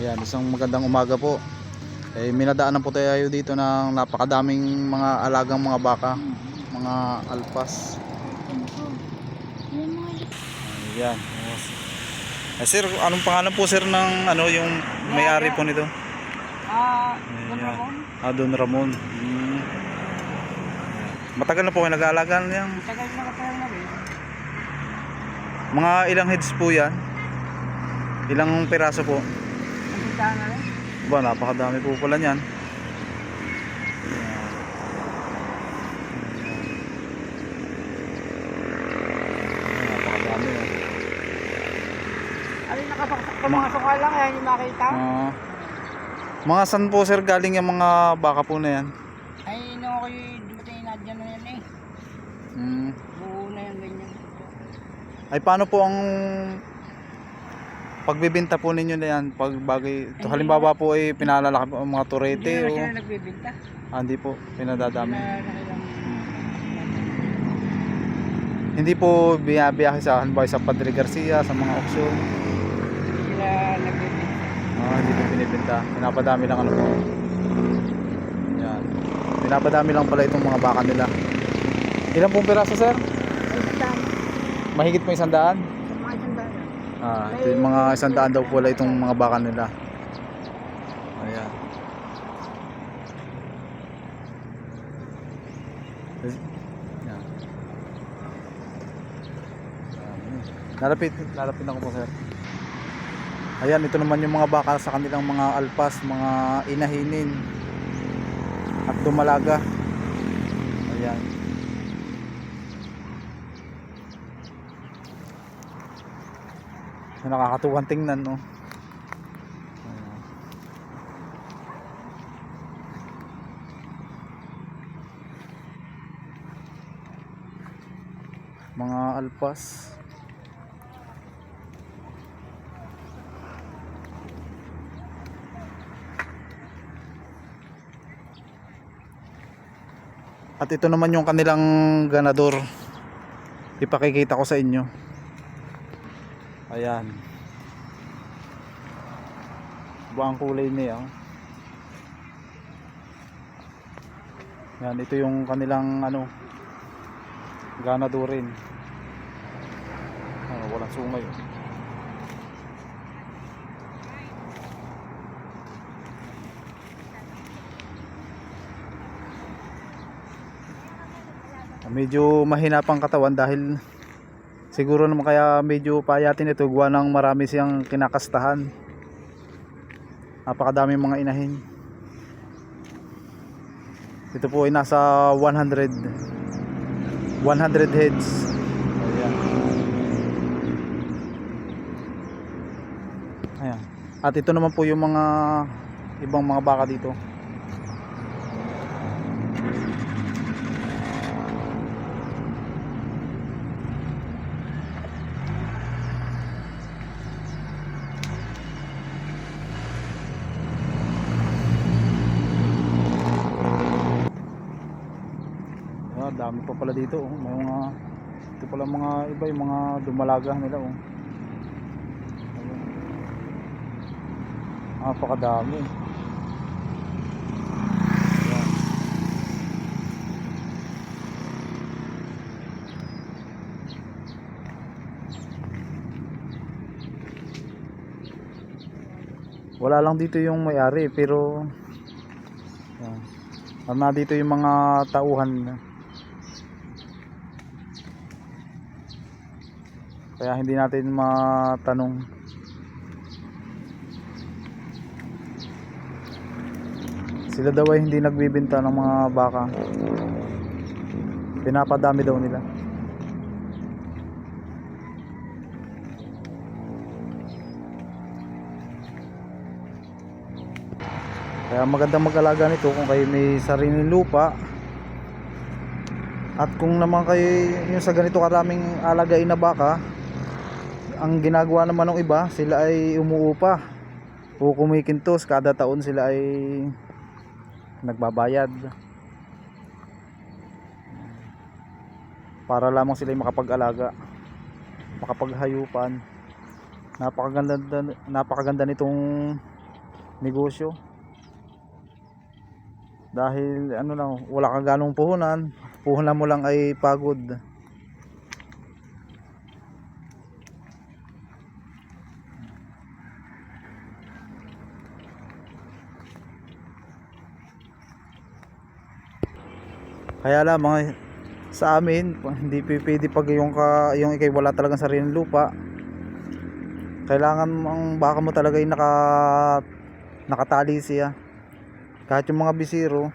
Ayan, isang magandang umaga po. Eh, minadaanan po tayo dito ng napakadaming mga alagang mga baka, mga alpas. Ayan. Eh, sir, anong pangalan po sir ng ano yung may-ari po nito? Ah. Don Ramon. Ah, Don Ramon. Hmm. Matagal na po kayo nag-aalaga niyan. Tagal na kapal na rin. Mga ilang heads po yan? Ilang piraso po? Ba, napakadami po pala niyan. Napakadami yan. Alin nakapaksak ko mga suka lang, yan yung makita. Ah. mga san po sir galing yung mga baka po na yan? Ay, nung ako'y dumating na dyan na yan eh. Hmm. Buo na yan ganyan. Ay paano po ang pagbibenta po ninyo na yan pag bagay to halimbawa po ay pinalalaki po ang mga Hindi turete naman o sila nagbibinta. ah, hindi po pinadadami. Na nakilang hindi po biyabiyahe sa halimbawa sa Padre Garcia sa mga auction sila nagbibinta. ah, hindi po binibenta pinapadami lang ano po. Yan. Pinapadami lang pala itong mga baka nila. Ilan pong piraso sir? Mahigit po isang daan? Sa mga isang daan. Ah, ito yung mga isang daan daw pala itong mga baka nila. Ayan. Ayan. Lalapit, lalapit ako po sir. Ayan, ito naman yung mga baka sa kanilang mga alpas, mga inahinin at dumalaga. Ayan. Na nakakatuwang tingnan no? Mga alpas. At ito naman yung kanilang ganador. Ipakikita ko sa inyo Ayan. Iba ang kulay niya. oh. Yan, ito yung kanilang ano ganadurin. Ano, walang sungay. oh. Medyo mahina pang katawan dahil Siguro naman kaya medyo payatin ito gawa ng marami siyang kinakastahan. Napakadami mga inahin. Ito po ay nasa 100 100 heads. Ayan. At ito naman po yung mga ibang mga baka dito. Ah, dami pa pala dito. Oh. May mga ito pala mga iba yung mga dumalaga nila oh. Napakadami. Wala lang dito yung may-ari pero. Tama dito yung mga tauhan. Kaya hindi natin matanong. Sila daw ay hindi nagbibenta ng mga baka. Pinapadami daw nila. Kaya magandang mag-alaga nito kung kayo may sariling lupa at kung naman kayo yung sa ganito karaming alagain na baka ang ginagawa naman ng iba sila ay umuupa o kumikintos kada taon sila ay nagbabayad para lamang sila ay makapag-alaga makapaghayupan napakaganda napakaganda nitong negosyo. Dahil ano lang, wala kang ganong puhunan, puhunan mo lang ay pagod. Kaya mga sa amin, hindi pwede pag yung ka, yung ikay wala talagang sariling lupa. Kailangan ang baka mo talaga yung naka nakatali siya. Kahit yung mga bisiro,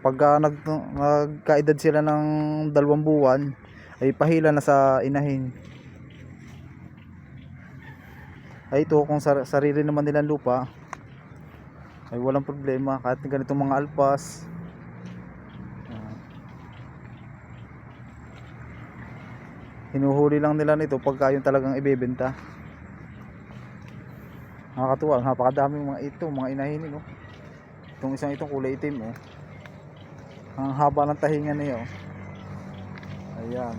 pagka nag, nagkaedad sila ng dalawang buwan, ay pahila na sa inahin. Ay ito, kung sar- sarili naman nilang lupa, ay walang problema. Kahit ganitong mga alpas, hinuhuli lang nila nito pagka yung talagang ibebenta. Nakakatuwa, napakadaming mga ito, mga inahinin, no? Itong isang itong kulay itim, oh. Ang haba ng tahinga niya, oh. Ayan.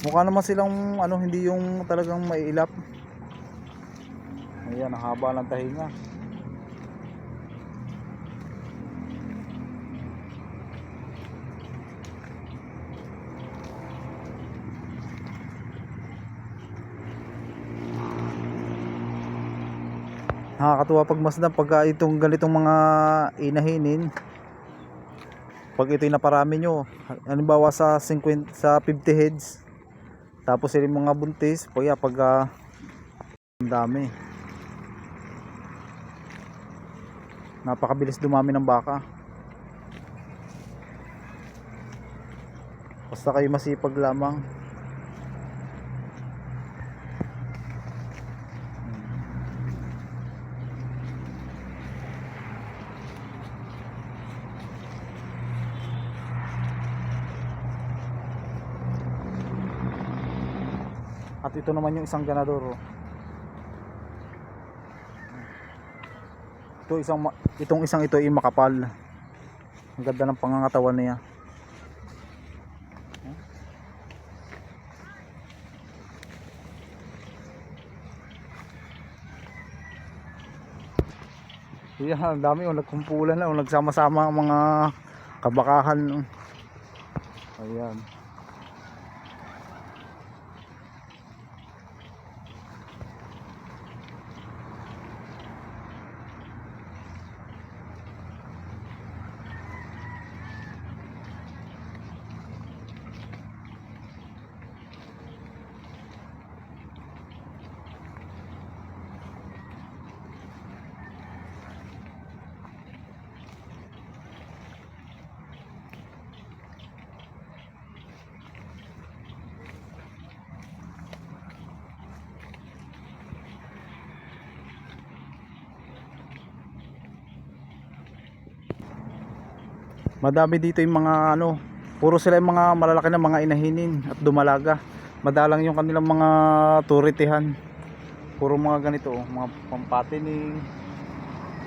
Mukha naman silang, ano, hindi yung talagang maiilap. Ayan, ang haba ng tahinga. Nakakatuwa pag masdan pagka itong ganitong mga inahinin pag ito'y naparami nyo. Halimbawa sa 50 sa 50 heads tapos yung mga buntis pag yeah, pag ah, ang dami. Napakabilis dumami ng baka. Basta kayo masipag lamang At ito naman yung isang ganador. oh. Ito isang itong isang ito ay makapal. Ang ganda ng pangangatawan niya. Yan, ang dami oh, nagkumpulan na, oh, nagsama-sama ang mga kabakahan. oh. Ayan. Madami dito yung mga ano, puro sila yung mga malalaki na mga inahinin at dumalaga. Madalang yung kanilang mga turitihan. Puro mga ganito, oh, mga pampatining.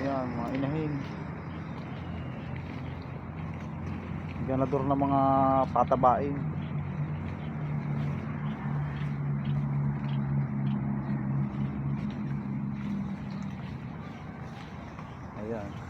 Yan, mga inahin. Ganador na mga patabain. Ayan.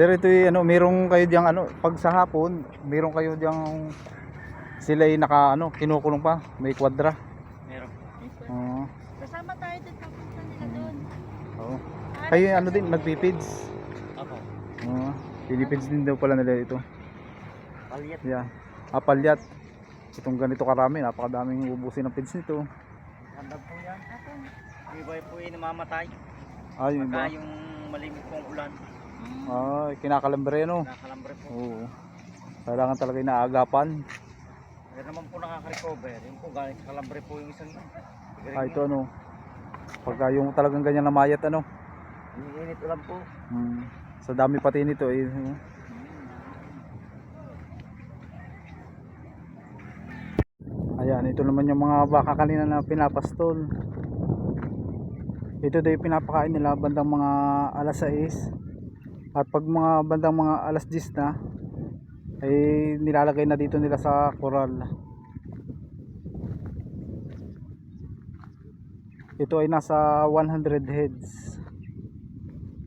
Sir, ito yung ano, merong kayo diyang ano, pag sa hapon, meron kayo diyang sila ay naka ano, kinukulong pa, may kwadra. Meron. Oo. Kasama tayo dun papunta nila doon. Oo. Kayo yung ano din, nagpipids. Ako. Oo. Pinipids din daw pala nila ito. Palyat. Yeah. Apalyat. Itong ganito karami, napakadaming ubusin ng pids nito. Ganda po yan. Ako. Yung iba po yung namamatay. Ah, yun Pagka ba? yung malimit pong ulan. Ah, kinakalambre no. Nakalambre po. Oo. Kailangan talaga inaagapan. Kaya naman po nakaka-recover. Yung po galing sa kalambre po yung isang. Ah, ito ano. Pagka yung talagang ganyan na mayat ano. Iniinit ulan po. Hmm. Sa dami pati nito eh. Ayan Ayan, ito naman yung mga baka kanina na pinapastol. Ito daw yung pinapakain nila bandang mga alas 6. At pag mga bandang mga alas 10 na, ay nilalagay na dito nila sa koral. Ito ay nasa 100 heads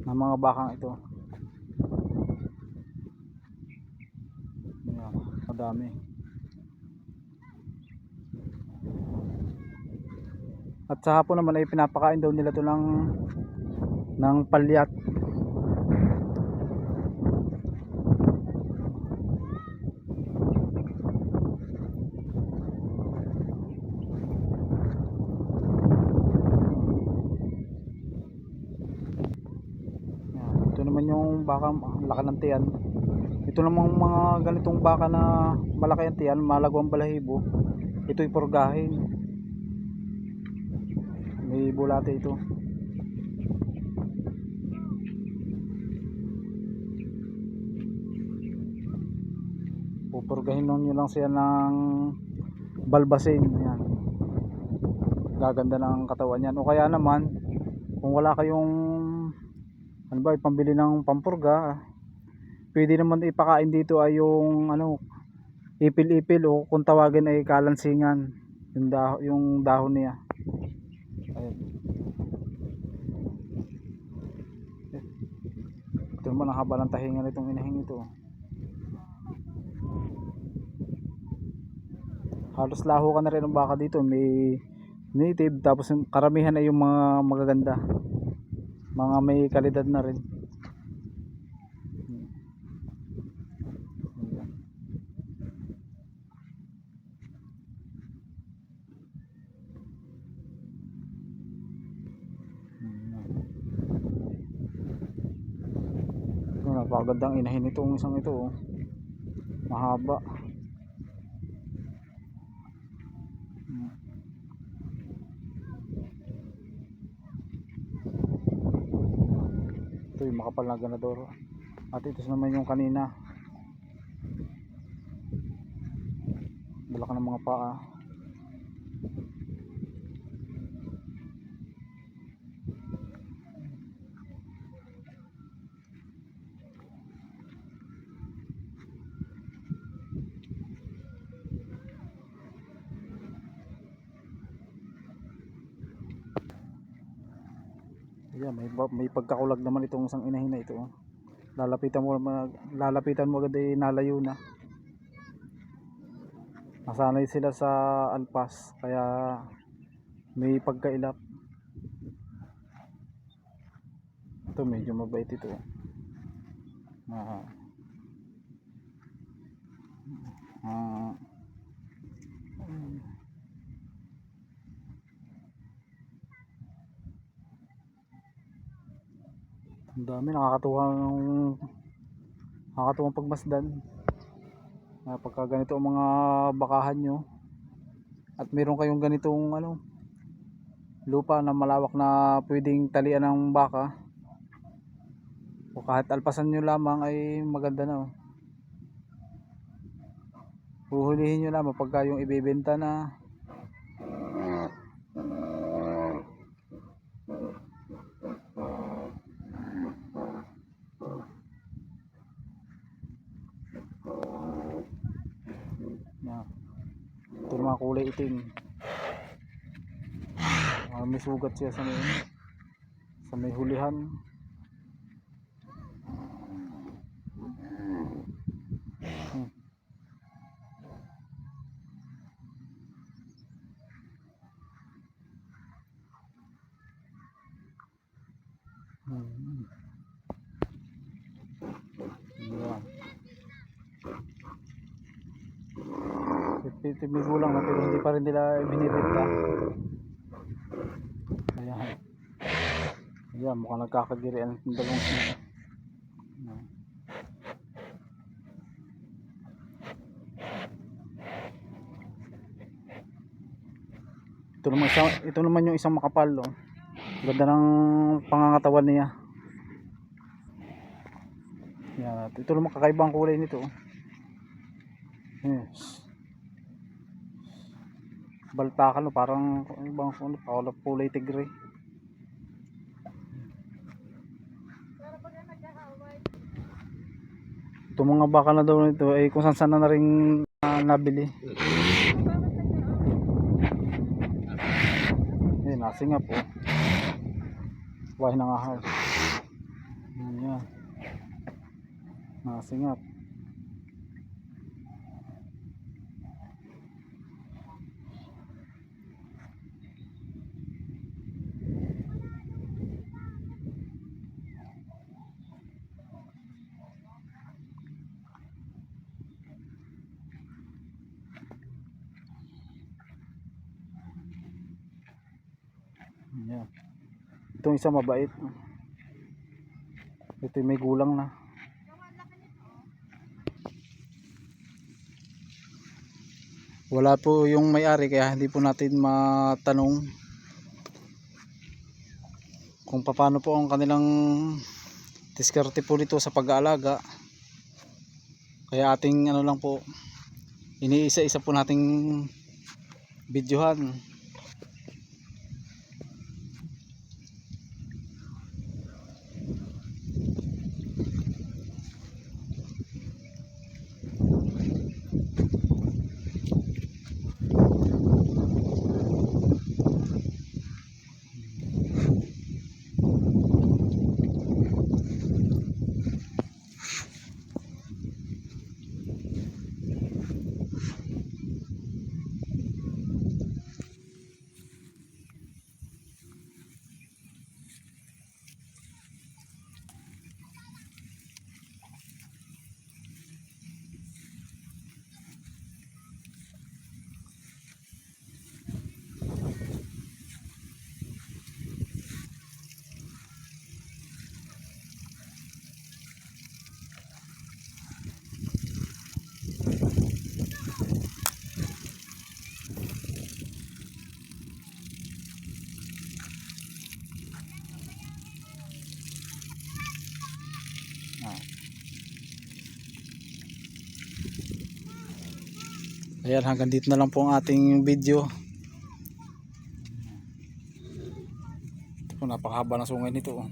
ng mga bakang ito. Ayan, madami. At sa hapon naman ay pinapakain daw nila to ng ng palyat. Yan. Ito naman yung baka ng tiyan. Ito namang mga ganitong baka na malaki ang tiyan, malagwang balahibo. Ito'y purgahin. May bulate ito. Pupurgahin nyo lang siya ng balbasin. Yan. Gaganda ng katawan yan. O kaya naman, kung wala kayong ano ba, pambili ng pampurga, pwede naman ipakain dito ay yung ano, ipil-ipil o kung tawagin ay kalansingan. Yung, dah yung dahon niya. Ayun. Ito naman ang haba ng tahinga nitong inahing ito. Halos laho ka na rin ang baka dito. May native tapos karamihan ay yung mga magaganda. Mga may kalidad na rin. Ito, napakagandang inahin itong isang ito. Oh. Mahaba. Ito yung makapal na ganador. At ito naman yung kanina. Dala ka ng mga paa. Ayan, may, may pagkakulag naman itong isang inahin na ito. oh. Lalapitan mo, lalapitan mo agad ay nalayo na. Nasanay sila sa alpas, kaya may pagkailap. Ito medyo mabait ito. Ah. Ah. Ang dami nakakatuwang nakakatuwang pagmasdan. Na pagka ganito ang mga bakahan nyo at meron kayong ganitong ano lupa na malawak na pwedeng talian ng baka o kahit alpasan nyo lamang ay maganda na oh. Huhulihin nyo lamang pagka yung ibebenta na na ito yung mga kulay itim Ah, may sugat siya sa may sa may hulihan Hmm. Hmm. Yan. Ito may gulang na pero hindi pa rin nila binibenta. Ayan. Ayan, mukhang nagkakagirian ng dalawang sila. Ito naman, isang, ito naman yung isang makapal. Oh. Ganda ng pangangatawan niya. Yan. Ito naman kakaibang kulay nito. oh. Yes. Baltakan no, parang ano bang ano, kulay- tigre. Itong mga baka na daw nito ay kung saan saan na, rin ah, nabili. Eh, nasingap po. Buhay ng ahas. Ayan. Nasingap. Itong isa mabait. Ito may gulang na. Wala po yung may-ari kaya hindi po natin matanong kung paano po ang kanilang diskarte po nito sa pag-aalaga. Kaya ating ano lang po iniisa-isa po nating videohan. Ayan, hanggang dito na lang po ang ating video. Ito napakahaba ng sungay nito. oh.